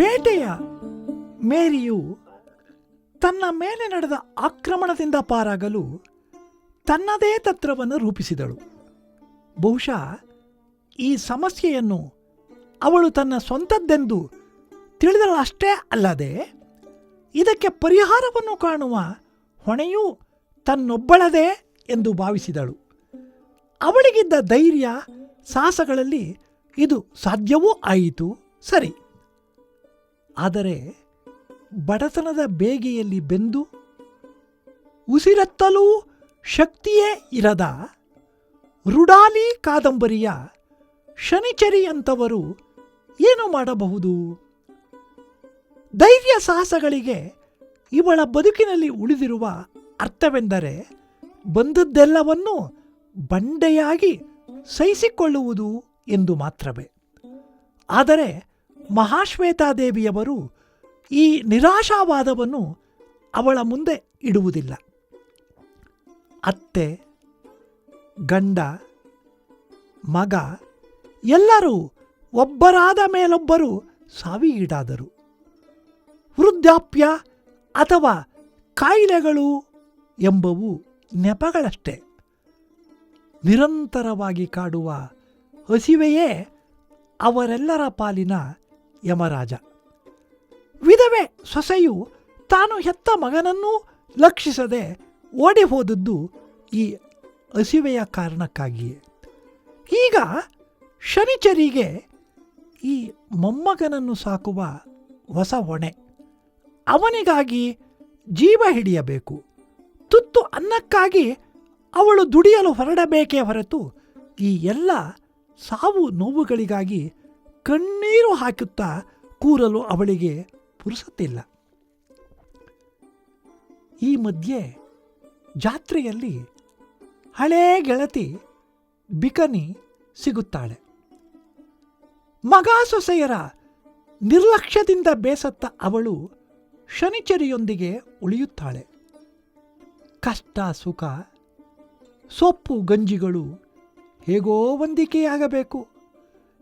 ಬೇಟೆಯ ಮೇರಿಯು ತನ್ನ ಮೇಲೆ ನಡೆದ ಆಕ್ರಮಣದಿಂದ ಪಾರಾಗಲು ತನ್ನದೇ ತತ್ರವನ್ನು ರೂಪಿಸಿದಳು. ಬಹುಶಃ ಈ ಸಮಸ್ಯೆಯನ್ನು ಅವಳು ತನ್ನ ಸ್ವಂತದ್ದೆಂದು ತಿಳಿದಳಷ್ಟೇ ಅಲ್ಲದೆ ಇದಕ್ಕೆ ಪರಿಹಾರವನ್ನು ಕಾಣುವ ಹೊಣೆಯೂ ತನ್ನೊಬ್ಬಳದೇ ಎಂದು ಭಾವಿಸಿದಳು. ಅವಳಿಗಿದ್ದ ಧೈರ್ಯ ಸಾಹಸಗಳಲ್ಲಿ ಇದು ಸಾಧ್ಯವೂ ಆಯಿತು. ಸರಿ. ಆದರೆ ಬಡತನದ ಬೇಗೆಯಲ್ಲಿ ಬೆಂದು ಉಸಿರೆತ್ತಲೂ ಶಕ್ತಿಯೇ ಇರದ ರುಡಾಲಿ ಕಾದಂಬರಿಯ ಶನಿಚರಿಯಂಥವರು ಏನು ಮಾಡಬಹುದು? ಧೈರ್ಯ ಸಾಹಸಗಳಿಗೆ ಇವಳ ಬದುಕಿನಲ್ಲಿ ಉಳಿದಿರುವ ಅರ್ಥವೆಂದರೆ ಬಂದದ್ದೆಲ್ಲವನ್ನೂ ಬಂಡೆಯಾಗಿ ಸಹಿಸಿಕೊಳ್ಳುವುದು ಎಂದು ಮಾತ್ರವೇ. ಆದರೆ ಮಹಾಶ್ವೇತಾದೇವಿಯವರು ಈ ನಿರಾಶಾವಾದವನ್ನು ಅವಳ ಮುಂದೆ ಇಡುವುದಿಲ್ಲ. ಅತ್ತೆ, ಗಂಡ, ಮಗ ಎಲ್ಲರೂ ಒಬ್ಬರಾದ ಮೇಲೊಬ್ಬರು ಸಾವಿಗೀಡಾದರು. ವೃದ್ಧಾಪ್ಯ ಅಥವಾ ಕಾಯಿಲೆಗಳು ಎಂಬವು ನೆಪಗಳಷ್ಟೇ. ನಿರಂತರವಾಗಿ ಕಾಡುವ ಹಸಿವೆಯೇ ಅವರೆಲ್ಲರ ಪಾಲಿನ ಯಮರಾಜ. ವಿಧವೆ ಸೊಸೆಯು ತಾನು ಹೆತ್ತ ಮಗನನ್ನೂ ಲಕ್ಷಿಸದೆ ಓಡಿ ಹೋದದ್ದು ಈ ಹಸಿವೆಯ ಕಾರಣಕ್ಕಾಗಿಯೇ. ಈಗ ಶನಿಚರಿಗೆ ಈ ಮೊಮ್ಮಗನನ್ನು ಸಾಕುವ ಹೊಸ ಹೊಣೆ. ಅವನಿಗಾಗಿ ಜೀವ ಹಿಡಿಯಬೇಕು. ತುತ್ತು ಅನ್ನಕ್ಕಾಗಿ ಅವಳು ದುಡಿಯಲು ಹೊರಡಬೇಕೇ ಹೊರತು ಈ ಎಲ್ಲ ಸಾವು ನೋವುಗಳಿಗಾಗಿ ಕಣ್ಣೀರು ಹಾಕುತ್ತಾ ಕೂರಲು ಅವಳಿಗೆ ಪುರುಸತ್ತಿಲ್ಲ. ಈ ಮಧ್ಯೆ ಜಾತ್ರೆಯಲ್ಲಿ ಹಳೇ ಗೆಳತಿ ಬಿಕನಿ ಸಿಗುತ್ತಾಳೆ. ಮಗ ಸೊಸೆಯರ ನಿರ್ಲಕ್ಷ್ಯದಿಂದ ಬೇಸತ್ತ ಅವಳು ಶನಿಚರಿಯೊಂದಿಗೆ ಉಳಿಯುತ್ತಾಳೆ. ಕಷ್ಟ, ಸುಖ, ಸೊಪ್ಪು, ಗಂಜಿಗಳು ಹೇಗೋ ಹೊಂದಿಕೆಯಾಗಬೇಕು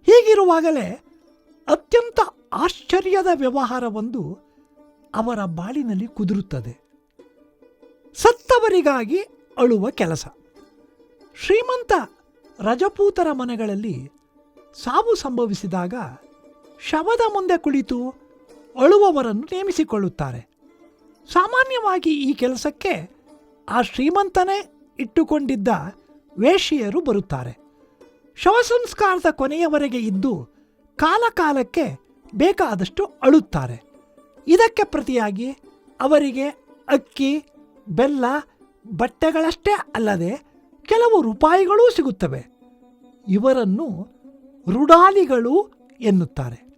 ಹೀಗಿರುವಾಗಲೇ ಅತ್ಯಂತ ಆಶ್ಚರ್ಯದ ವ್ಯವಹಾರವೊಂದು ಅವರ ಬಾಳಿನಲ್ಲಿ ಕುದುರುತ್ತದೆ. ಸತ್ತವರಿಗಾಗಿ ಅಳುವ ಕೆಲಸ. ಶ್ರೀಮಂತ ರಜಪೂತರ ಮನೆಗಳಲ್ಲಿ ಸಾವು ಸಂಭವಿಸಿದಾಗ ಶವದ ಮುಂದೆ ಕುಳಿತು ಅಳುವವರನ್ನು ನೇಮಿಸಿಕೊಳ್ಳುತ್ತಾರೆ. ಸಾಮಾನ್ಯವಾಗಿ ಈ ಕೆಲಸಕ್ಕೆ ಆ ಶ್ರೀಮಂತನೇ ಇಟ್ಟುಕೊಂಡಿದ್ದ ವೇಶಿಯರು ಬರುತ್ತಾರೆ. ಶವ ಸಂಸ್ಕಾರದ ಕೊನೆಯವರೆಗೆ ಇದ್ದು ಕಾಲಕಾಲಕ್ಕೆ ಬೇಕಾದಷ್ಟು ಅಳುತ್ತಾರೆ. ಇದಕ್ಕೆ ಪ್ರತಿಯಾಗಿ ಅವರಿಗೆ ಅಕ್ಕಿ, ಬೆಲ್ಲ, ಬಟ್ಟೆಗಳಷ್ಟೇ ಅಲ್ಲದೆ ಕೆಲವು ರೂಪಾಯಿಗಳೂ ಸಿಗುತ್ತವೆ. ಇವರನ್ನು ರುಡಾಲಿಗಳು ಎನ್ನುತ್ತಾರೆ.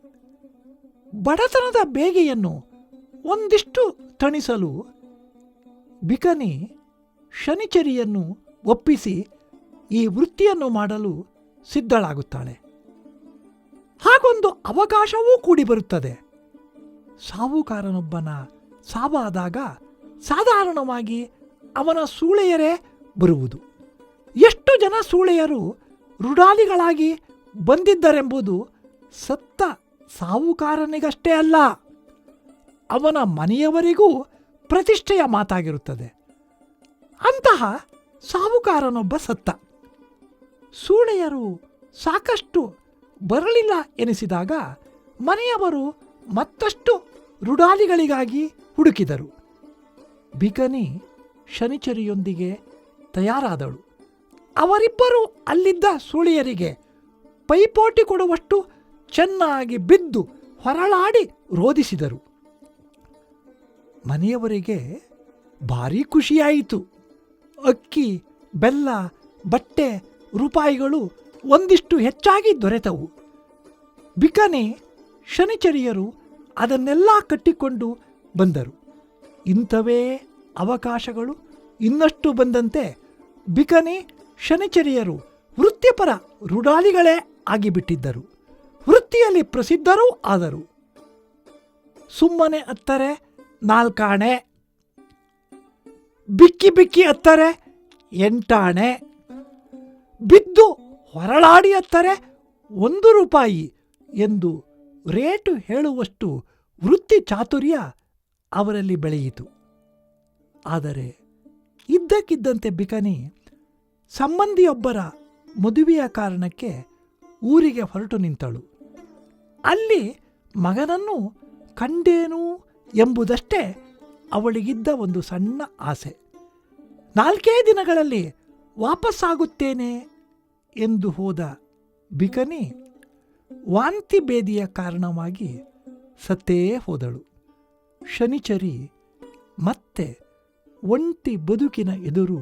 ಬಡತನದ ಬೇಗೆಯನ್ನು ಒಂದಿಷ್ಟು ತಣಿಸಲು ಬಿಕನಿ ಶನಿಚರಿಯನ್ನು ಒಪ್ಪಿಸಿ ಈ ವೃತ್ತಿಯನ್ನು ಮಾಡಲು ಸಿದ್ಧಳಾಗುತ್ತಾಳೆ. ಹಾಗೊಂದು ಅವಕಾಶವೂ ಕೂಡಿ ಬರುತ್ತದೆ. ಸಾವುಕಾರನೊಬ್ಬನ ಸಾವಾದಾಗ ಸಾಧಾರಣವಾಗಿ ಅವನ ಸೂಳೆಯರೇ ಬರುವುದು. ಎಷ್ಟು ಜನ ಸೂಳೆಯರು ರುಡಾಲಿಗಳಾಗಿ ಬಂದಿದ್ದರೆಂಬುದು ಸತ್ತ ಸಾವುಕಾರನಿಗಷ್ಟೇ ಅಲ್ಲ, ಅವನ ಮನೆಯವರಿಗೂ ಪ್ರತಿಷ್ಠೆಯ ಮಾತಾಗಿರುತ್ತದೆ. ಅಂತಹ ಸಾವುಕಾರನೊಬ್ಬ ಸತ್ತ. ಸೂಳೆಯರು ಸಾಕಷ್ಟು ಬರಲಿಲ್ಲ ಎನಿಸಿದಾಗ ಮನೆಯವರು ಮತ್ತಷ್ಟು ರುಡಾಲಿಗಳಿಗಾಗಿ ಹುಡುಕಿದರು. ಬಿಕನಿ ಶನಿಚರಿಯೊಂದಿಗೆ ತಯಾರಾದಳು. ಅವರಿಬ್ಬರು ಅಲ್ಲಿದ್ದ ಸೂಳಿಯರಿಗೆ ಪೈಪೋಟಿ ಕೊಡುವಷ್ಟು ಚೆನ್ನಾಗಿ ಬಿದ್ದು ಹೊರಳಾಡಿ ರೋಧಿಸಿದರು. ಮನೆಯವರಿಗೆ ಭಾರೀ ಖುಷಿಯಾಯಿತು. ಅಕ್ಕಿ, ಬೆಲ್ಲ, ಬಟ್ಟೆ ರೂಪಾಯಿಗಳು ಒಂದಿಷ್ಟು ಹೆಚ್ಚಾಗಿ ದೊರೆತವು. ಬಿಕನೆ ಶನಿಚರಿಯರು ಅದನ್ನೆಲ್ಲ ಕಟ್ಟಿಕೊಂಡು ಬಂದರು. ಇಂಥವೇ ಅವಕಾಶಗಳು ಇನ್ನಷ್ಟು ಬಂದಂತೆ ಬಿಕನೆ ಶನಿಚರಿಯರು ವೃತ್ತಿಪರ ರುಡಾಲಿಗಳೇ ಆಗಿಬಿಟ್ಟಿದ್ದರು. ವೃತ್ತಿಯಲ್ಲಿ ಪ್ರಸಿದ್ಧರೂ ಆದರು. ಸುಮ್ಮನೆ ಅತ್ತರೆ, ನಾಲ್ಕಾಣೆ. ಬಿಕ್ಕಿ ಬಿಕ್ಕಿ ಅತ್ತರೆ, ಎಂಟಾಣೆ. ಬಿದ್ದು ಹೊರಳಾಡಿ ಅತ್ತರೆ ಒಂದು ರೂಪಾಯಿ ಎಂದು ರೇಟು ಹೇಳುವಷ್ಟು ವೃತ್ತಿ ಚಾತುರ್ಯ ಅವರಲ್ಲಿ ಬೆಳೆಯಿತು. ಆದರೆ ಇದ್ದಕ್ಕಿದ್ದಂತೆ ಬಿಕನಿ ಸಂಬಂಧಿಯೊಬ್ಬರ ಮದುವೆಯ ಕಾರಣಕ್ಕೆ ಊರಿಗೆ ಹೊರಟು ನಿಂತಳು. ಅಲ್ಲಿ ಮಗನನ್ನು ಕಂಡೇನು ಎಂಬುದಷ್ಟೇ ಅವಳಿಗಿದ್ದ ಒಂದು ಸಣ್ಣ ಆಸೆ. ನಾಲ್ಕೇ ದಿನಗಳಲ್ಲಿ ವಾಪಸ್ಸಾಗುತ್ತೇನೆ ಎಂದು ಹೋದ ಬಿಕನಿ ವಾಂತಿ ಭೇದಿಯ ಕಾರಣವಾಗಿ ಸತ್ತೇ ಹೋದಳು. ಶನಿಚರಿ ಮತ್ತೆ ಒಂಟಿ ಬದುಕಿನ ಎದುರು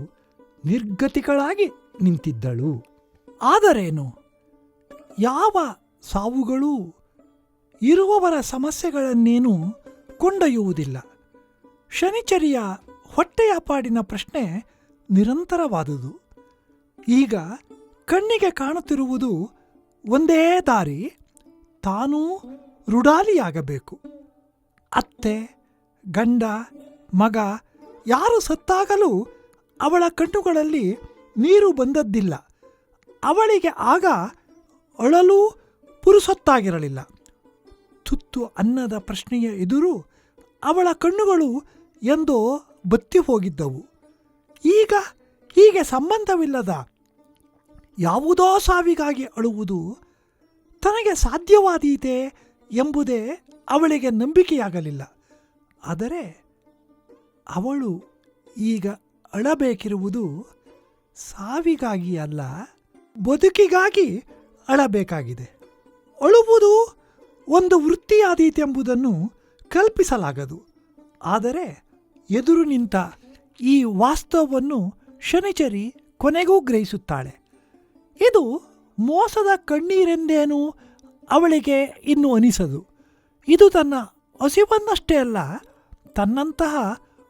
ನಿರ್ಗತಿಗಳಾಗಿ ನಿಂತಿದ್ದಳು. ಆದರೇನು? ಯಾವ ಸಾವುಗಳೂ ಇರುವವರ ಸಮಸ್ಯೆಗಳನ್ನೇನೂ ಕೊಂಡೊಯ್ಯುವುದಿಲ್ಲ. ಶನಿಚರಿಯ ಹೊಟ್ಟೆಯ ಪಾಡಿನ ಪ್ರಶ್ನೆ ನಿರಂತರವಾದುದು. ಈಗ ಕಣ್ಣಿಗೆ ಕಾಣುತ್ತಿರುವುದು ಒಂದೇ ದಾರಿ, ತಾನೂ ರುಡಾಲಿಯಾಗಬೇಕು. ಅತ್ತೆ, ಗಂಡ, ಮಗ ಯಾರು ಸತ್ತಾಗಲೂ ಅವಳ ಕಣ್ಣುಗಳಲ್ಲಿ ನೀರು ಬಂದದ್ದಿಲ್ಲ. ಅವಳಿಗೆ ಆಗ ಅಳಲು ಪುರುಸೊತ್ತಾಗಿರಲಿಲ್ಲ. ತುತ್ತು ಅನ್ನದ ಪ್ರಶ್ನೆಯ ಎದುರು ಅವಳ ಕಣ್ಣುಗಳು ಎಂದೋ ಬತ್ತಿ ಹೋಗಿದ್ದವು. ಈಗ ಹೀಗೆ ಸಂಬಂಧವಿಲ್ಲದ ಯಾವುದೋ ಸಾವಿಗಾಗಿ ಅಳುವುದು ತನಗೆ ಸಾಧ್ಯವಾದೀತೆ ಎಂಬುದೇ ಅವಳಿಗೆ ನಂಬಿಕೆಯಾಗಲಿಲ್ಲ. ಆದರೆ ಅವಳು ಈಗ ಅಳಬೇಕಿರುವುದು ಸಾವಿಗಾಗಿ ಅಲ್ಲ, ಬದುಕಿಗಾಗಿ ಅಳಬೇಕಾಗಿದೆ. ಅಳುವುದು ಒಂದು ವೃತ್ತಿಯಾದೀತೆಂಬುದನ್ನು ಕಲ್ಪಿಸಲಾಗದು. ಆದರೆ ಎದುರು ನಿಂತ ಈ ವಾಸ್ತವವನ್ನು ಶನಿಚರಿ ಕೊನೆಗೂ ಗ್ರಹಿಸುತ್ತಾಳೆ. ಇದು ಮೋಸದ ಕಣ್ಣೀರೆಂದೇನು ಅವಳಿಗೆ ಇನ್ನು ಅನಿಸದು. ಇದು ತನ್ನ ಹಸಿವನ್ನಷ್ಟೇ ಅಲ್ಲ, ತನ್ನಂತಹ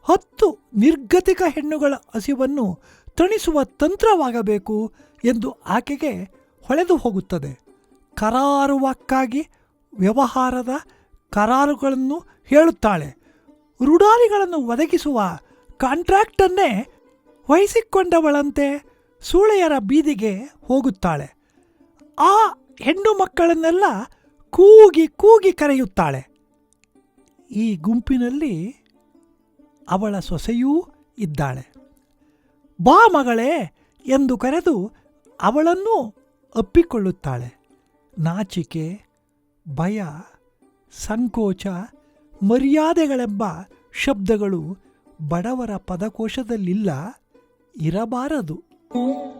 ಹತ್ತು ನಿರ್ಗತಿಕ ಹೆಣ್ಣುಗಳ ಹಸಿವನ್ನು ತಣಿಸುವ ತಂತ್ರವಾಗಬೇಕು ಎಂದು ಆಕೆಗೆ ಹೊಳೆದು ಹೋಗುತ್ತದೆ. ಕರಾರುವಕ್ಕಾಗಿ ವ್ಯವಹಾರದ ಕರಾರುಗಳನ್ನು ಹೇಳುತ್ತಾಳೆ. ರುಡಾರಿಗಳನ್ನು ಒದಗಿಸುವ ಕಾಂಟ್ರಾಕ್ಟನ್ನೇ ವಹಿಸಿಕೊಂಡವಳಂತೆ ಸೂಳೆಯರ ಬೀದಿಗೆ ಹೋಗುತ್ತಾಳೆ. ಆ ಹೆಣ್ಣು ಮಕ್ಕಳನ್ನೆಲ್ಲ ಕೂಗಿ ಕೂಗಿ ಕರೆಯುತ್ತಾಳೆ. ಈ ಗುಂಪಿನಲ್ಲಿ ಅವಳ ಸೊಸೆಯೂ ಇದ್ದಾಳೆ. ಬಾ ಮಗಳೇ ಎಂದು ಕರೆದು ಅವಳನ್ನೂ ಅಪ್ಪಿಕೊಳ್ಳುತ್ತಾಳೆ ನಾಚಿಕೆ, ಭಯ, ಸಂಕೋಚ, ಮರ್ಯಾದೆಗಳೆಂಬ ಶಬ್ದಗಳು ಬಡವರ ಪದಕೋಶದಲ್ಲಿಲ್ಲ, ಇರಬಾರದು. 嗯。